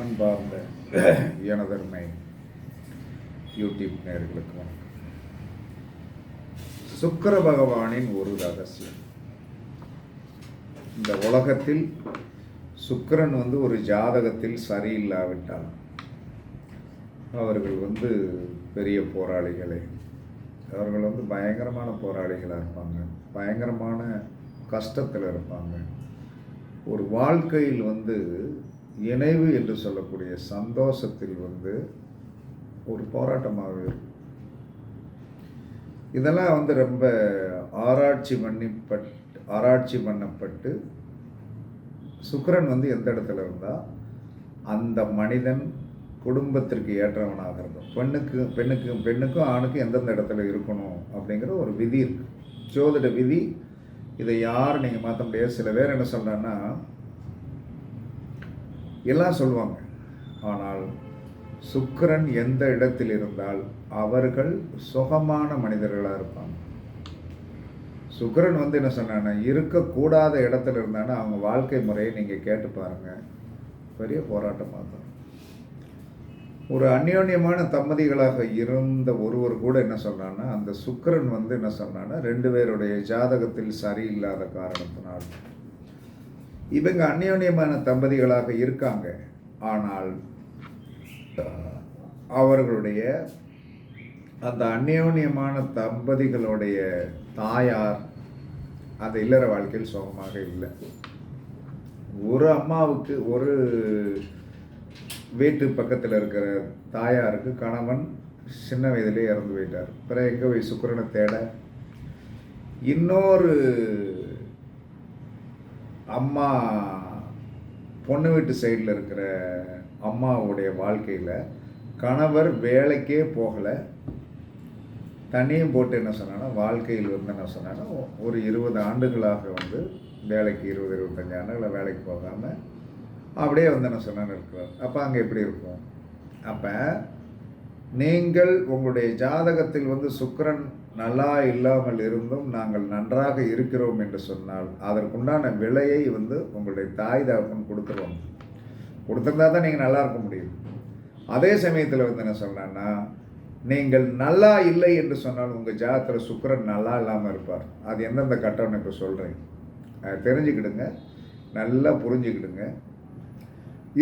அன்பார்ந்த எனதர்மை யூடியூப் நேர்களுக்கு வணக்கம். சுக்கிர பகவானின் ஒரு ரகசியம். இந்த உலகத்தில் சுக்கிரன் வந்து ஒரு ஜாதகத்தில் சரியில்லாவிட்டால் அவர்கள் வந்து பெரிய போராளிகளே. அவர்கள் வந்து பயங்கரமான போராளிகளாக இருப்பாங்க. பயங்கரமான கஷ்டத்தில் இருப்பாங்க. ஒரு வாழ்க்கையில் வந்து இணைவு என்று சொல்லக்கூடிய சந்தோஷத்தில் வந்து ஒரு போராட்டமாக இருக்கும். இதெல்லாம் வந்து ரொம்ப ஆராய்ச்சி பண்ணிப்பட் ஆராய்ச்சி பண்ணப்பட்டு சுக்கரன் வந்து எந்த இடத்துல இருந்தால் அந்த மனிதன் குடும்பத்திற்கு ஏற்றவனாக இருக்கும் பெண்ணுக்கு பெண்ணுக்கு பெண்ணுக்கும் ஆணுக்கும் எந்தெந்த இடத்துல இருக்கணும் அப்படிங்கிற ஒரு விதி இருக்குது ஜோதிட விதி இதை யார் நீங்கள் மாற்ற முடியாது. சில பேர் என்ன சொல்கிறாங்கன்னா எல்லாம் சொல்லுவாங்க. ஆனால் சுக்கரன் எந்த இடத்தில் இருந்தால் அவர்கள் சுகமான மனிதர்களாக இருப்பாங்க. சுக்கரன் வந்து என்ன சொன்னான்னா இருக்கக்கூடாத இடத்துல இருந்தானா அவங்க வாழ்க்கை முறையை நீங்கள் கேட்டு பாருங்கள் பெரிய போராட்டமாக தான் ஒரு அந்யோன்யமான தம்பதிகளாக இருந்த ஒருவர் கூட என்ன சொல்றான்னா அந்த சுக்கிரன் வந்து என்ன சொன்னான்னா ரெண்டு பேருடைய ஜாதகத்தில் சரியில்லாத காரணத்தினால் இவங்க அந்யோன்யமான தம்பதிகளாக இருக்காங்க. ஆனால் அவர்களுடைய அந்த அந்யோன்யமான தம்பதிகளுடைய தாயார் அந்த இல்லற வாழ்க்கையில் சுகமாக இல்லை. ஒரு அம்மாவுக்கு ஒரு வீட்டு பக்கத்தில் இருக்கிற தாயாருக்கு கணவன் சின்ன வயதிலே இறந்து போயிட்டார். பிறகு எங்கே போய் சுக்கரனை தேட? இன்னொரு அம்மா பொண்ணு வீட்டு சைடில் இருக்கிற அம்மாவுடைய வாழ்க்கையில் கணவர் வேலைக்கே போகலை. தண்ணியும் போட்டு என்ன சொன்னான்னா வாழ்க்கையில் வந்து என்ன சொன்னான்னா ஒரு இருபது ஆண்டுகளாக வந்து வேலைக்கு இருபது இருபத்தஞ்சு ஆண்டுகளை வேலைக்கு போகாமல் அப்படியே வந்து என்ன சொன்னான்னு இருக்கிறார். அப்போ அங்கே எப்படி இருக்கும்? அப்போ நீங்கள் உங்களுடைய ஜாதகத்தில் வந்து சுக்கரன் நல்லா இல்லாமல் இருந்தும் நாங்கள் நன்றாக இருக்கிறோம் என்று சொன்னால் அதற்குண்டான விலையை வந்து உங்களுடைய தாய் தகப்பன் கொடுத்துருவாங்க. கொடுத்துருந்தா தான் நீங்கள் நல்லா இருக்க முடியும். அதே சமயத்தில் வந்து என்ன சொன்னேன்னா நீங்கள் நல்லா இல்லை என்று சொன்னால் உங்கள் ஜாதகத்தில் சுக்கரன் நல்லா இல்லாமல் இருப்பார். அது எந்தெந்த கட்டம்னு இப்போ சொல்கிறேன் அதை தெரிஞ்சுக்கிடுங்க. நல்லா புரிஞ்சுக்கிடுங்க.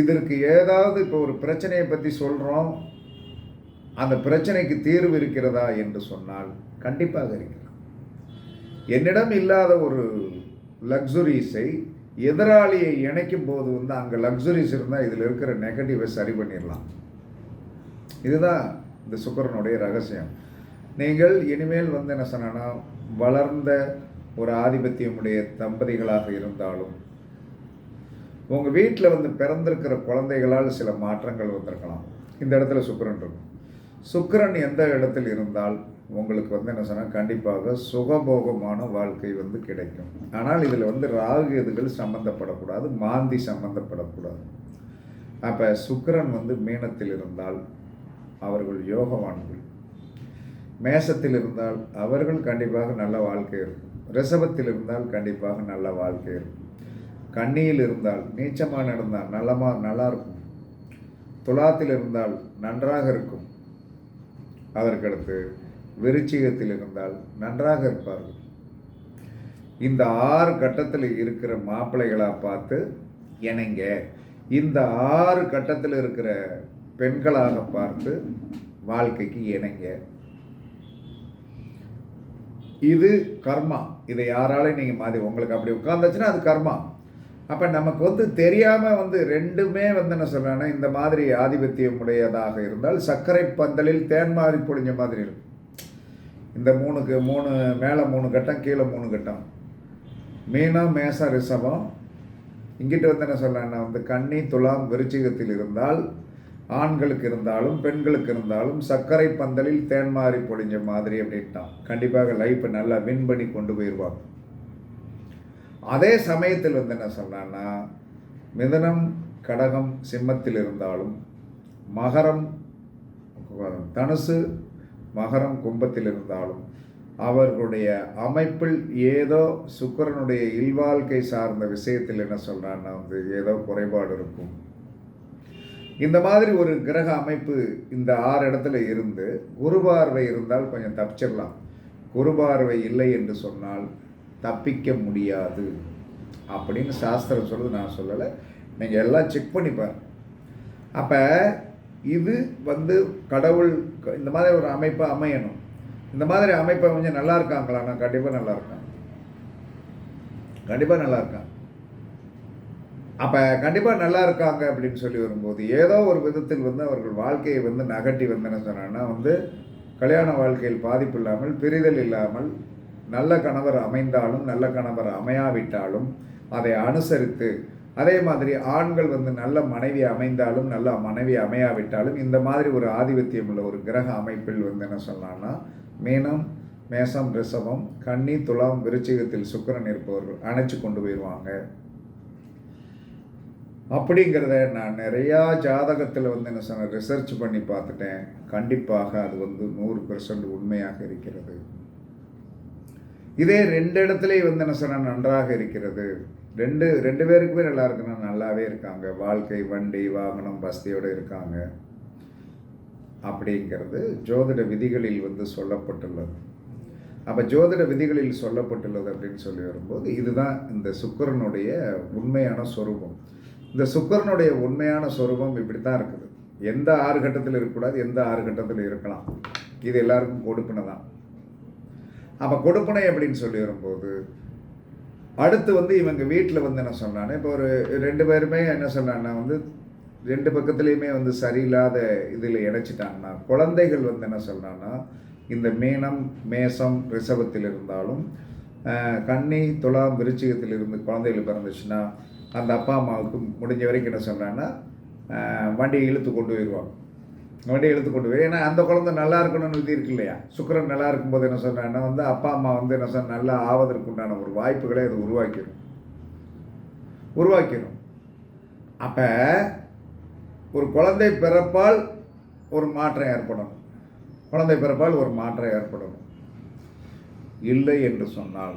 இதற்கு ஏதாவது இப்போ ஒரு பிரச்சனையை பற்றி சொல்கிறோம் அந்த பிரச்சனைக்கு தீர்வு இருக்கிறதா என்று சொன்னால் கண்டிப்பாக இருக்கலாம். என்னிடம் இல்லாத ஒரு லக்ஸுரிஸை எதிராளியை இணைக்கும் போது வந்து அங்கே லக்ஸுரிஸ் இருந்தால் இதில் இருக்கிற நெகட்டிவை சரி பண்ணிடலாம். இதுதான் இந்த சுக்கரனுடைய ரகசியம். நீங்கள் இனிமேல் வந்து என்ன சொன்னா வளர்ந்த ஒரு ஆதிபத்தியமுடைய தம்பதிகளாக இருந்தாலும் உங்கள் வீட்டில் வந்து பிறந்திருக்கிற குழந்தைகளால் சில மாற்றங்கள் வந்திருக்கலாம். இந்த இடத்துல சுக்கரன் இருக்கும். சுக்கரன் எந்த இடத்தில் இருந்தால் உங்களுக்கு வந்து என்ன சொன்னால் கண்டிப்பாக சுகபோகமான வாழ்க்கை வந்து கிடைக்கும். ஆனால் இதில் வந்து ராகு எதுகள் சம்மந்தப்படக்கூடாது மாந்தி சம்மந்தப்படக்கூடாது அப்போ சுக்கரன் வந்து மீனத்தில் இருந்தால் அவர்கள் யோகவான்கள். மேசத்தில் இருந்தால் அவர்கள் கண்டிப்பாக நல்ல வாழ்க்கை இருக்கும். ரிசபத்தில் இருந்தால் கண்டிப்பாக நல்ல வாழ்க்கை இருக்கும். கண்ணியில் இருந்தால் நீச்சமாக நடந்தால் நல்லமாக நல்லா இருக்கும். துலாத்தில் இருந்தால் நன்றாக இருக்கும். அதற்கடுத்து விருச்சிகத்தில் இருந்தால் நன்றாக இருப்பார்கள். இந்த ஆறு கட்டத்தில் இருக்கிற மாப்பிள்ளைகளாக பார்த்து இணைங்க இந்த ஆறு கட்டத்தில் இருக்கிற பெண்களாக பார்த்து வாழ்க்கைக்கு இணைங்க இது கர்மா. இதை யாராலையும் நீங்கள் மாறி உங்களுக்கு அப்படி உட்காந்துச்சுன்னா அது கர்மா. அப்போ நமக்கு வந்து தெரியாமல் வந்து ரெண்டுமே வந்து என்ன சொல்கிறேன்னா இந்த மாதிரி ஆதிபத்தியம் உடையதாக இருந்தால் சர்க்கரை பந்தலில் தேன் மாதிரி பொழிஞ்ச மாதிரி இருக்கும். இந்த மூணுக்கு மூணு மேலே மூணு கட்டம் கீழே மூணு கட்டம். மீனம் மேசம் ரிஷபம். இங்கிட்ட வந்து என்ன சொல்கிறேன்னா வந்து கன்னி துலாம் விருச்சிகத்தில் இருந்தால் ஆண்களுக்கு இருந்தாலும் பெண்களுக்கு இருந்தாலும் சர்க்கரை பந்தலில் தேன் மாறி பொழிஞ்ச மாதிரி அப்படின்ட்டான். கண்டிப்பாக லைஃப்பை நல்லா வின் பண்ணி கொண்டு போயிடுவாங்க அதே சமயத்தில் வந்து என்ன சொன்னான்னா மிதனம் கடகம் சிம்மத்தில் இருந்தாலும் மகரம் தனுசு மகரம் கும்பத்தில் இருந்தாலும் அவர்களுடைய அமைப்பில் ஏதோ சுக்கரனுடைய இல்வாழ்க்கை சார்ந்த விஷயத்தில் என்ன சொல்கிறான்னா வந்து ஏதோ குறைபாடு இருக்கும். இந்த மாதிரி ஒரு கிரக அமைப்பு இந்த ஆறு இடத்துல இருந்து குரு பார்வை இருந்தால் கொஞ்சம் தப்பிச்சிடலாம். குரு பார்வை இல்லை என்று சொன்னால் தப்பிக்க முடியாது. அப்படின்னு சாஸ்திரம் சொல்கிறது நான் சொல்லலை. நீங்கள் எல்லாம் செக் பண்ணிப்பார் அப்போ இது வந்து கடவுள் இந்த மாதிரி ஒரு அமைப்பை அமையணும். இந்த மாதிரி அமைப்பை கொஞ்சம் நல்லா இருக்காங்களா? நான் கண்டிப்பாக நல்லா இருக்காங்க கண்டிப்பாக நல்லா இருக்காங்க அப்போ கண்டிப்பாக நல்லா இருக்காங்க அப்படின்னு சொல்லி வரும்போது ஏதோ ஒரு விதத்தில் வந்து அவர்கள் வாழ்க்கையை வந்து நகட்டி வந்து என்ன சொன்னாங்கன்னா வந்து கல்யாண வாழ்க்கையில் பாதிப்பு இல்லாமல் பிரிதல் இல்லாமல் நல்ல கணவர் அமைந்தாலும் நல்ல கணவர் அமையாவிட்டாலும் அதை அனுசரித்து அதே மாதிரி ஆண்கள் வந்து நல்ல மனைவி அமைந்தாலும் நல்ல மனைவி அமையாவிட்டாலும் இந்த மாதிரி ஒரு ஆதிபத்தியம் உள்ள ஒரு கிரக அமைப்பில் வந்து என்ன சொல்லலாம்னா மீனம் மேசம் ரிஷபம் கன்னி துலாம் விருச்சிகத்தில் சுக்கரன் இருப்பவர்கள் அணைச்சு கொண்டு போயிடுவாங்க அப்படிங்கிறத நான் நிறையா ஜாதகத்தில் வந்து என்ன சொன்ன ரிசர்ச் பண்ணி பார்த்துட்டேன். கண்டிப்பாக அது வந்து நூறு பெர்சன்ட் உண்மையாக இருக்கிறது. இதே ரெண்டு இடத்துலையும் வந்து என்ன சொன்ன நன்றாக இருக்கிறது. ரெண்டு ரெண்டு பேருக்குமே நல்லா இருக்குன்னா நல்லாவே இருக்காங்க. வாழ்க்கை வண்டி வாகனம் வசதியோடு இருக்காங்க. அப்படிங்கிறது ஜோதிட விதிகளில் வந்து சொல்லப்பட்டுள்ளது. அப்போ ஜோதிட விதிகளில் சொல்லப்பட்டுள்ளது அப்படின்னு சொல்லி வரும்போது இதுதான் இந்த சுக்கரனுடைய உண்மையான சொரூபம். இந்த சுக்கரனுடைய உண்மையான சொரூபம் இப்படி தான் இருக்குது. எந்த ஆறு கட்டத்தில் இருக்கக்கூடாது எந்த ஆறு கட்டத்தில் இருக்கலாம். இது எல்லாருக்கும் கொடுப்பினை தான். அப்போ கொடுப்பினை அப்படின்னு சொல்லி வரும்போது அடுத்து வந்து இவங்க வீட்டில் வந்து என்ன சொன்னானே இப்போ ஒரு ரெண்டு பேருமே என்ன சொல்கிறாங்கன்னா வந்து ரெண்டு பக்கத்துலேயுமே வந்து சரியில்லாத இதில் இணைச்சிட்டாங்கன்னா குழந்தைகள் வந்து என்ன சொல்கிறாங்கன்னா இந்த மீனம் மேசம் ரிசவத்தில் இருந்தாலும் கண்ணி கன்னி துலாம் விருச்சிகத்தில் இருந்து குழந்தைகள் பிறந்துச்சுன்னா அந்த அப்பா அம்மாவுக்கு முடிஞ்ச வரைக்கும் என்ன சொல்கிறாங்கன்னா வண்டியை இழுத்து கொண்டு போயிடுவாங்க வண்டி இழுத்து கொண்டு போய் ஏன்னா அந்த குழந்தை நல்லா இருக்கணும்னு விதி இருக்கு இல்லையா? சுக்கிரன் நல்லா இருக்கும்போது என்ன சொன்னான்னா வந்து அப்பா அம்மா வந்து என்ன சொன்ன நல்லா ஆவதற்கு உண்டான ஒரு வாய்ப்புகளை அது உருவாக்கிடும் உருவாக்கிடும் அப்போ ஒரு குழந்தை பிறப்பால் ஒரு மாற்றம் ஏற்படும். குழந்தை பிறப்பால் ஒரு மாற்றம் ஏற்படும். இல்லை என்று சொன்னால்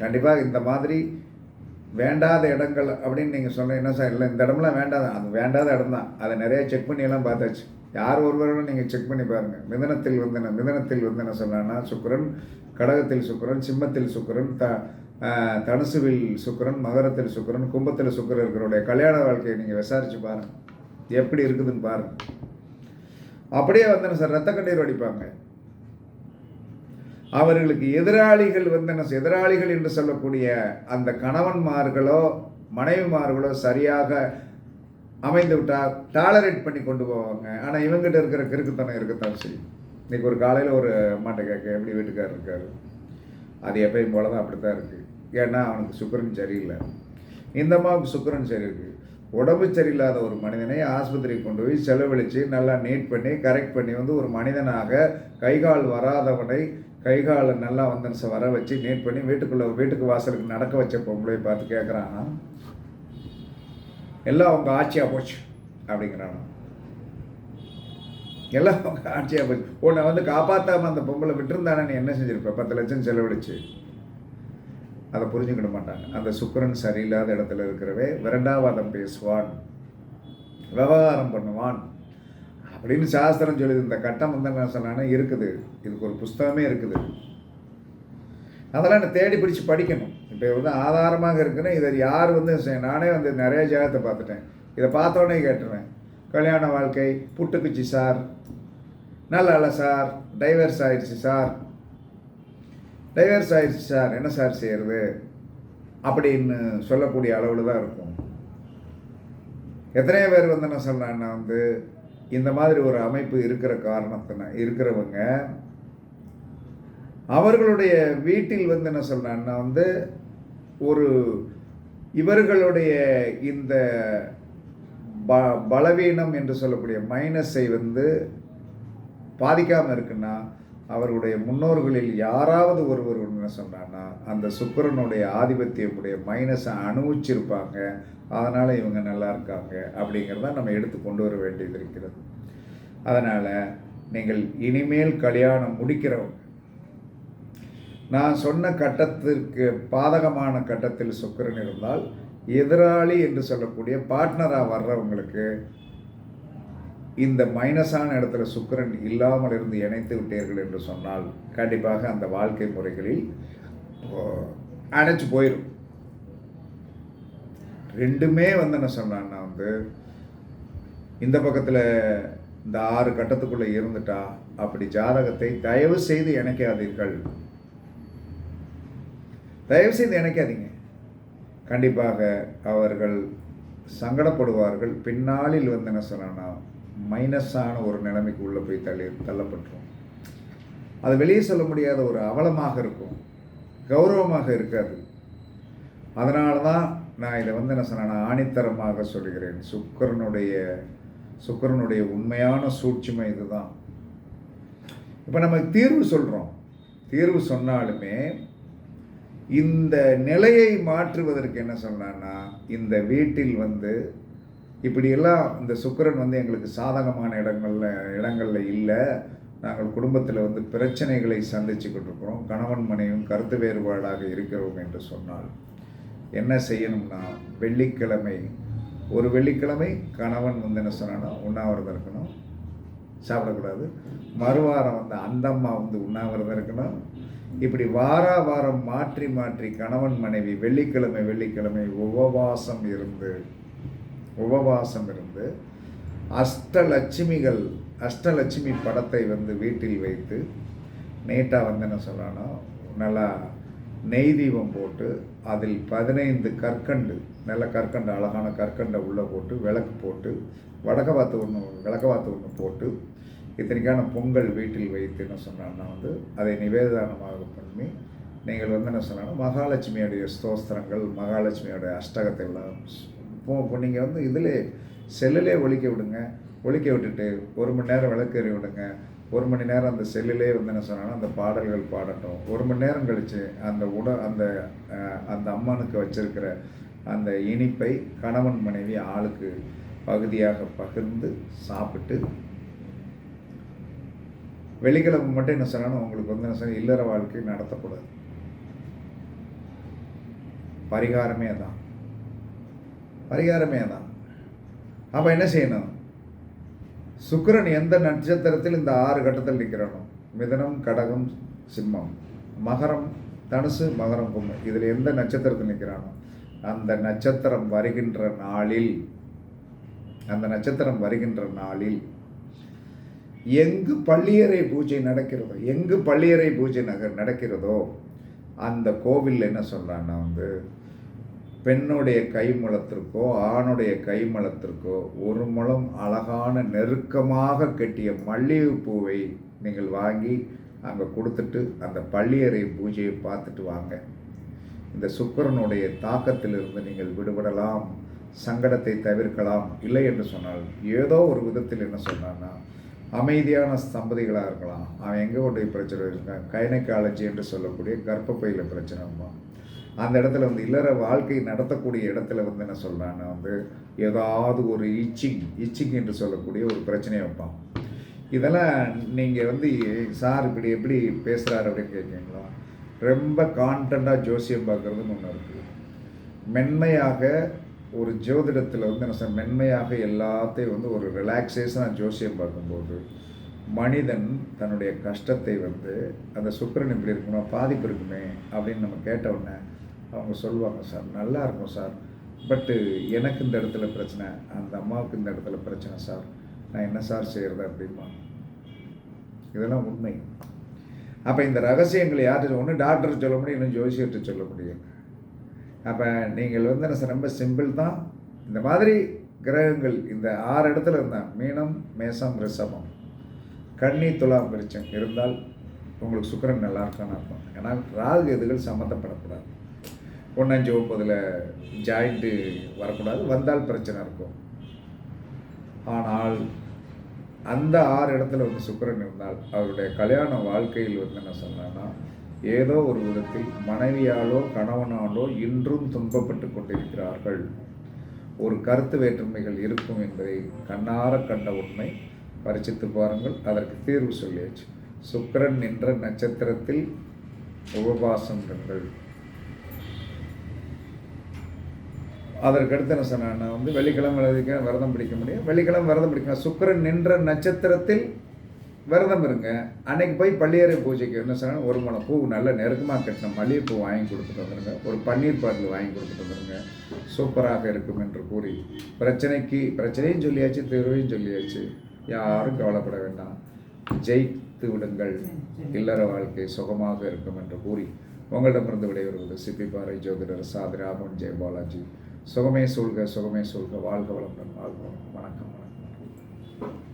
கண்டிப்பாக இந்த மாதிரி வேண்டாத இடங்கள் அப்படின்னு நீங்கள் சொன்ன என்ன சார் இல்லை இந்த இடம்லாம் வேண்டாத அது வேண்டாத இடம் தான் அதை நிறைய செக் பண்ணியெல்லாம் பார்த்தாச்சு. யார் ஒருவரும் நீங்கள் செக் பண்ணி பாருங்கள் மிதனத்தில் வந்து என்ன மிதனத்தில் வந்து என்ன சுக்கரன் கடகத்தில் சுக்கரன் சிம்மத்தில் சுக்கரன் த தனுசுவில் சுக்கரன் மகரத்தில் சுக்கிரன் கும்பத்தில் சுக்கிரன் இருக்கிறவருடைய கல்யாண வாழ்க்கையை நீங்கள் விசாரித்து பாருங்கள் எப்படி இருக்குதுன்னு பாருங்கள் அப்படியே வந்தன சார் ரத்த கண்ணீர் வடிப்பாங்க. அவர்களுக்கு எதிராளிகள் வந்து என்ன எதிராளிகள் என்று சொல்லக்கூடிய அந்த கணவன்மார்களோ மனைவிமார்களோ சரியாக அமைந்து விட்டால் டாலரேட் பண்ணி கொண்டு போவாங்க. ஆனால் இவங்ககிட்ட இருக்கிற கிறுக்குத்தனம் இருக்கத்தான் செய்யும். இன்னைக்கு ஒரு காலையில் ஒரு அம்மாட்ட கேட்க எப்படி வீட்டுக்காரர் இருக்காரு? அது எப்பயும் போல தான் அப்படி தான் இருக்குது ஏன்னா அவனுக்கு சுக்கரன் சரியில்லை. இந்த அம்மாவுக்கு சுக்கரன் சரி இருக்குது உடம்பு சரியில்லாத ஒரு மனிதனை ஆஸ்பத்திரிக்கு கொண்டு போய் செலவழித்து நல்லா நீட் பண்ணி கரெக்ட் பண்ணி வந்து ஒரு மனிதனாக கைகால் வராதவனை கைகாலை நல்லா வந்து ச- வர வச்சு நீட் பண்ணி வீட்டுக்குள்ளே வீட்டுக்கு வாசலுக்கு நடக்க வச்ச பொம்பளை பார்த்து கேட்குறான் எல்லாம் அவங்க ஆட்சியாக போச்சு அப்படிங்கிறான் எல்லாம் அவங்க ஆட்சியாக போச்சு. உன்னை வந்து காப்பாற்றாம அந்த பொம்பளை விட்டுருந்தானே நீ என்ன செஞ்சிருப்ப? பத்து லட்சம் செலவழிச்சு. அதை புரிஞ்சுக்கிட மாட்டாங்க. அந்த சுக்கரன் சரியில்லாத இடத்துல இருக்கிறவே விரண்டாவாதம் பேசுவான். விவகாரம் பண்ணுவான். அப்படின்னு சாஸ்திரம் சொல்லுது. இந்த கட்டம் வந்து என்ன இருக்குது. இதுக்கு ஒரு புஸ்தகமே இருக்குது. அதெல்லாம் என்னை தேடி பிடிச்சு படிக்கணும். இப்போ வந்து ஆதாரமாக இருக்குன்னா இதை யார் வந்து நானே வந்து நிறைய ஜாகத்தை பார்த்துட்டேன். இதை பார்த்தோன்னே கேட்டுருவேன். கல்யாண வாழ்க்கை புட்டுக்குச்சி சார் நல்லா இல்லை சார் டைவர்ஸ் ஆயிடுச்சு சார். டைவர்ஸ் ஆயிடுச்சு சார் என்ன சார் செய்கிறது அப்படின்னு சொல்லக்கூடிய அளவில் தான் இருக்கும். எத்தனையோ பேர் வந்து என்ன சொல்கிறாங்கன்னா வந்து இந்த மாதிரி ஒரு அமைப்பு இருக்கிற காரணத்தின இருக்கிறவங்க அவர்களுடைய வீட்டில் வந்து என்ன சொல்கிறாங்கன்னா வந்து ஒரு இவர்களுடைய இந்த ப பலவீனம் என்று சொல்லக்கூடிய மைனஸை வந்து பாதிக்காமல் இருக்குன்னா அவர்களுடைய முன்னோர்களில் யாராவது ஒருவர் என்ன சொன்னான்னா அந்த சுக்கரனுடைய ஆதிபத்தியமுடைய மைனஸை அனுபவிச்சிருப்பாங்க. அதனால் இவங்க நல்லா இருக்காங்க அப்படிங்கிறத நம்ம எடுத்து கொண்டு வர வேண்டியது இருக்கிறது. அதனால் நீங்கள் இனிமேல் கல்யாணம் முடிக்கிறவங்க நான் சொன்ன கட்டத்திற்கு பாதகமான கட்டத்தில் சுக்கிரன் இருந்தால் எதிராளி என்று சொல்லக்கூடிய பார்ட்னராக வர்றவங்களுக்கு இந்த மைனஸான இடத்துல சுக்கிரன் இல்லாமல் இருந்து இணைத்து விட்டீர்கள் என்று சொன்னால் கண்டிப்பாக அந்த வாழ்க்கை முறைகளில் அணைச்சு போயிடும் ரெண்டுமே வந்து என்ன சொன்னான்னா வந்து இந்த பக்கத்தில் இந்த ஆறு கட்டத்துக்குள்ளே இருந்துட்டா அப்படி ஜாதகத்தை தயவு செய்து இணைக்காதீர்கள். தயவுசெய்து நினைக்காதீங்க. கண்டிப்பாக அவர்கள் சங்கடப்படுவார்கள். பின்னாளில் வந்து என்ன சொன்னா மைனஸான ஒரு நிலைமைக்கு உள்ளே போய் தள்ளி தள்ளப்பட்டுரும். அது வெளியே சொல்ல முடியாத ஒரு அவலமாக இருக்கும். கௌரவமாக இருக்காது. அதனால தான் நான் இதை வந்து என்ன சொன்னேன்னா ஆணித்தரமாக சொல்கிறேன். சுக்கரனுடைய சுக்கரனுடைய உண்மையான சூட்சுமை இதுதான். இப்போ நம்ம தீர்வு சொல்கிறோம் தீர்வு சொன்னாலுமே இந்த நிலையை மாற்றுவதற்கு என்ன சொன்னான்னா இந்த வீட்டில் வந்து இப்படியெல்லாம் இந்த சுக்கிரன் வந்து எங்களுக்கு சாதகமான இடங்களில் இடங்களில் இல்லை. நாங்கள் குடும்பத்தில் வந்து பிரச்சனைகளை சந்தித்து கொண்டிருக்கிறோம் கணவன் மனைவியும் கருத்து வேறுபாடாக இருக்கிறோம் என்று சொன்னால் என்ன செய்யணும்னா வெள்ளிக்கிழமை ஒரு வெள்ளிக்கிழமை கணவன் வந்து என்ன சொன்னான்னா உண்ணாவிரதம் இருக்கணும். சாப்பிடக்கூடாது. மறுவாரம் வந்து அந்தம்மா வந்து உண்ணாவிரதம் இருக்கணும். இப்படி வார வாரம் மாற்றி மாற்றி கணவன் மனைவி வெள்ளிக்கிழமை வெள்ளிக்கிழமை உபவாசம் இருந்து உபவாசம் இருந்து அஷ்டலட்சுமிகள் அஷ்டலட்சுமி படத்தை வந்து வீட்டில் வைத்து நீட்டாக வந்து என்ன சொல்லணும் நல்லா நெய் தீபம் போட்டு அதில் பதினைந்து கற்கண்டு நல்ல கற்கண்டு அழகான கற்கண்டை உள்ளே போட்டு விளக்கு போட்டு வடக்க வாத்து ஒன்று விளக்க வாத்து ஒன்று போட்டு இத்தனைக்கான பொங்கல் வீட்டில் வைத்து என்ன சொன்னான்னா வந்து அதை நிவேதானமாக பண்ணி நீங்கள் வந்து என்ன சொன்னாலும் மகாலட்சுமியுடைய ஸ்தோஸ்திரங்கள் மகாலட்சுமியோடைய அஷ்டகத்தை எல்லாம் இப்போ இப்போ நீங்கள் வந்து இதில் செல்லிலே ஒழிக்க விடுங்க. ஒழிக்க விட்டுட்டு ஒரு மணி நேரம் விளக்கேறி விடுங்க. ஒரு மணி நேரம் அந்த செல்லிலே வந்து என்ன சொன்னாலும் அந்த பாடல்கள் பாடட்டும். ஒரு மணி நேரம் கழித்து அந்த உட அந்த அந்த அம்மனுக்கு வச்சிருக்கிற அந்த இனிப்பை கணவன் மனைவி ஆளுக்கு பகுதியாக பகிர்ந்து சாப்பிட்டு வெள்ளிக்கிழமை மட்டும் என்ன சொன்னாலும் உங்களுக்கு வந்து என்ன சொன்னால் இல்லற வாழ்க்கை நடத்தக்கூடாது. பரிகாரமே தான் பரிகாரமே தான் அப்போ என்ன செய்யணும்? சுக்கரன் எந்த நட்சத்திரத்தில் இந்த ஆறு கட்டத்தில் நிற்கிறானோ? மிதனம் கடகம் சிம்மம். மகரம் தனுசு மகரம் கும்பம். இதில் எந்த நட்சத்திரத்தில் நிற்கிறானோ? அந்த நட்சத்திரம் வருகின்ற நாளில். அந்த நட்சத்திரம் வருகின்ற நாளில். எங்கு பள்ளியறை பூஜை நடக்கிறதோ எங்கு பள்ளியறை பூஜை நகர் நடக்கிறதோ அந்த கோவில் என்ன சொல்கிறான்னா வந்து பெண்ணுடைய கைமலத்திற்கோ ஆணுடைய கைமலத்திற்கோ ஒரு முளம் அழகான நெருக்கமாக கட்டிய மல்லிகை பூவை நீங்கள் வாங்கி அங்கே கொடுத்துட்டு அந்த பள்ளியறை பூஜையை பார்த்துட்டு வாங்க. இந்த சுக்கரனுடைய தாக்கத்திலிருந்து நீங்கள் விடுபடலாம் சங்கடத்தை தவிர்க்கலாம் இல்லை என்று சொன்னால் ஏதோ ஒரு விதத்தில் என்ன சொன்னான்னா அமைதியான தம்பதிகளாக இருக்கலாம். அவன் எங்கே கொண்டு பிரச்சனை இருக்கான் கைனக்காலஜி என்று சொல்லக்கூடிய கர்ப்பப்பையில் பிரச்சனைமா அந்த இடத்துல வந்து இல்லற வாழ்க்கை நடத்தக்கூடிய இடத்துல வந்து என்ன சொல்கிறான்னா வந்து ஏதாவது ஒரு இச்சிங் இச்சிங் என்று சொல்லக்கூடிய ஒரு பிரச்சனையை வைப்பான். இதெல்லாம் நீங்கள் வந்து சார் இப்படி எப்படி பேசுகிறாரு அப்படின்னு கேட்குறீங்களா ரொம்ப கான்டண்டாக ஜோசியம் பார்க்குறதுன்னு ஒன்று இருக்குது மென்மையாக ஒரு ஜோதிடத்தில் வந்து என்ன சார் மென்மையாக எல்லாத்தையும் வந்து ஒரு ரிலாக்ஸேஷனாக ஜோசியம் பார்க்கும்போது மனிதன் தன்னுடைய கஷ்டத்தை வந்து அந்த சுக்கரன் இப்படி இருக்கணும் பாதிப்பு இருக்குமே அப்படின்னு நம்ம கேட்டவுடனே அவங்க சொல்லுவாங்க சார் நல்லா இருக்கும் சார். பட்டு எனக்கு இந்த இடத்துல பிரச்சனை அந்த அம்மாவுக்கு இந்த இடத்துல பிரச்சனை சார். நான் என்ன சார் செய்கிறது அப்படிமா இதெல்லாம் உண்மை. அப்போ இந்த ரகசியங்களை யார்கிட்ட ஒன்று டாக்டர் சொல்ல முடியும் இன்னும் ஜோசியர்கிட்ட சொல்ல முடியும். அப்போ நீங்கள் வந்து என்ன ரொம்ப சிம்பிள் தான். இந்த மாதிரி கிரகங்கள் இந்த ஆறு இடத்துல இருந்தால் மீனம் மேசம் ரிஷபம் கன்னி துலாம் விருச்சம் இருந்தால் உங்களுக்கு சுக்கரன் நல்லா இருக்கான்னு அர்த்தம். ஏன்னா ராகு எதுகள் சம்மந்தப்படக்கூடாது. ஒன்றஞ்சு ஒம்பதில் ஜாயிண்ட்டு வரக்கூடாது. வந்தால் பிரச்சனை இருக்கும். ஆனால் அந்த ஆறு இடத்துல வந்து சுக்கரன் இருந்தால் அவருடைய கல்யாண வாழ்க்கையில் வந்து என்ன சொன்னேன்னா ஏதோ ஒரு விதத்தில் மனைவியாலோ கணவனாலோ இன்றும் துன்பப்பட்டு கொண்டிருக்கிறார்கள். ஒரு கருத்து வேற்றுமைகள் இருக்கும் என்பதை கண்ணார கண்ட உண்மை. பரிசித்து பாருங்கள் அதற்கு தீர்வு சொல்லியாச்சு. சுக்கரன் நின்ற நட்சத்திரத்தில் உபவாசம் அதற்கடுத்து என்ன சொன்னேன்னா வந்து வெள்ளிக்கிழமை விரதம் பிடிக்க முடியும். வெள்ளிக்கிழமை விரதம் பிடிக்கணும். சுக்கிரன் நின்ற நட்சத்திரத்தில் விரதம் இருங்க. அன்னைக்கு போய் பள்ளியறை பூஜைக்கு என்ன சொன்னால் ஒரு முளை பூ நல்ல நெருக்கமாக கட்டின மல்லிகைப்பூ வாங்கி கொடுத்துட்டு வந்துருங்க. ஒரு பன்னீர் பாட்டில் வாங்கி கொடுத்துட்டு வந்துருங்க. சூப்பராக இருக்கும் என்று கூறி பிரச்சனைக்கு பிரச்சனையும் சொல்லியாச்சு தீர்வையும் சொல்லியாச்சு. யாரும் கவலைப்பட வேண்டாம். ஜெயித்து விடுங்கள். இல்லற வாழ்க்கை சுகமாக இருக்கும் என்று கூறி உங்களிடமிருந்து விடைபெறுவது சிப்பிப்பாறை ஜோதிடர் சாதிராமன் ஜெய பாலாஜி. சுகமே சொல்க சுகமே சொல்க வாழ்க வளமுடன் வாழ்க வணக்கம் வணக்கம்.